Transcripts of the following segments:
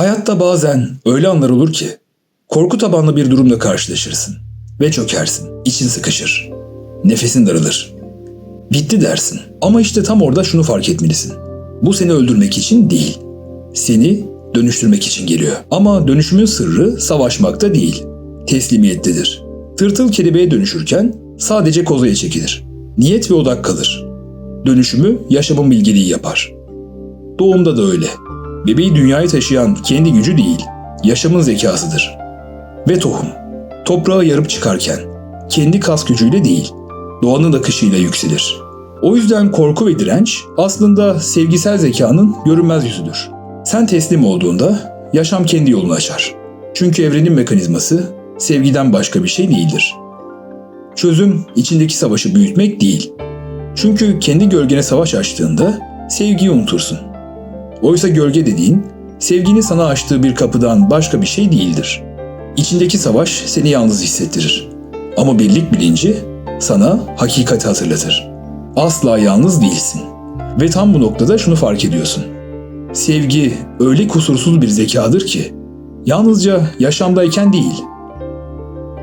Hayatta bazen öyle anlar olur ki korku tabanlı bir durumla karşılaşırsın ve çökersin. İçin sıkışır. Nefesin daralır. Bitti dersin. Ama işte tam orada şunu fark etmelisin. Bu seni öldürmek için değil. Seni dönüştürmek için geliyor. Ama dönüşümün sırrı savaşmakta değil. Teslimiyettedir. Tırtıl kelebeğe dönüşürken sadece kozaya çekilir. Niyet ve odak kalır. Dönüşümü yaşamın bilgeliği yapar. Doğumda da öyle. Bebeği dünyaya taşıyan kendi gücü değil, yaşamın zekasıdır. Ve tohum, toprağı yarıp çıkarken kendi kas gücüyle değil, doğanın akışıyla yükselir. O yüzden korku ve direnç aslında sevgisel zekanın görünmez yüzüdür. Sen teslim olduğunda yaşam kendi yolunu açar. Çünkü evrenin mekanizması sevgiden başka bir şey değildir. Çözüm içindeki savaşı büyütmek değil. Çünkü kendi gölgene savaş açtığında sevgiyi unutursun. Oysa gölge dediğin sevgini sana açtığı bir kapıdan başka bir şey değildir. İçindeki savaş seni yalnız hissettirir. Ama birlik bilinci sana hakikati hatırlatır. Asla yalnız değilsin. Ve tam bu noktada şunu fark ediyorsun. Sevgi öyle kusursuz bir zekadır ki yalnızca yaşamdayken değil,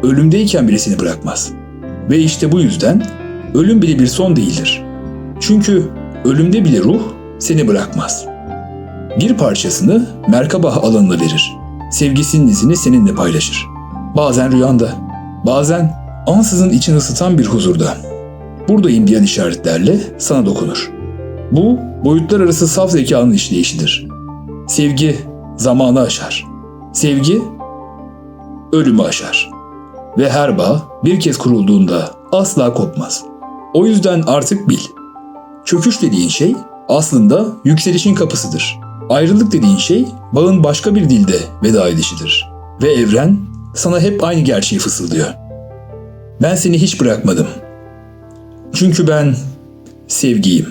ölümdeyken bile seni bırakmaz. Ve işte bu yüzden ölüm bile bir son değildir. Çünkü ölümde bile ruh seni bırakmaz. Bir parçasını merkaba alanına verir. Sevgisinin izini seninle paylaşır. Bazen rüyanda, bazen ansızın için ısıtan bir huzurda. Buradayım diyen işaretlerle sana dokunur. Bu boyutlar arası saf zekanın işleyişidir. Sevgi zamanı aşar. Sevgi ölümü aşar. Ve her bağ bir kez kurulduğunda asla kopmaz. O yüzden artık bil. Çöküş dediğin şey aslında yükselişin kapısıdır. Ayrılık dediğin şey bağın başka bir dilde veda edişidir. Ve evren sana hep aynı gerçeği fısıldıyor. Ben seni hiç bırakmadım. Çünkü ben sevgiyim.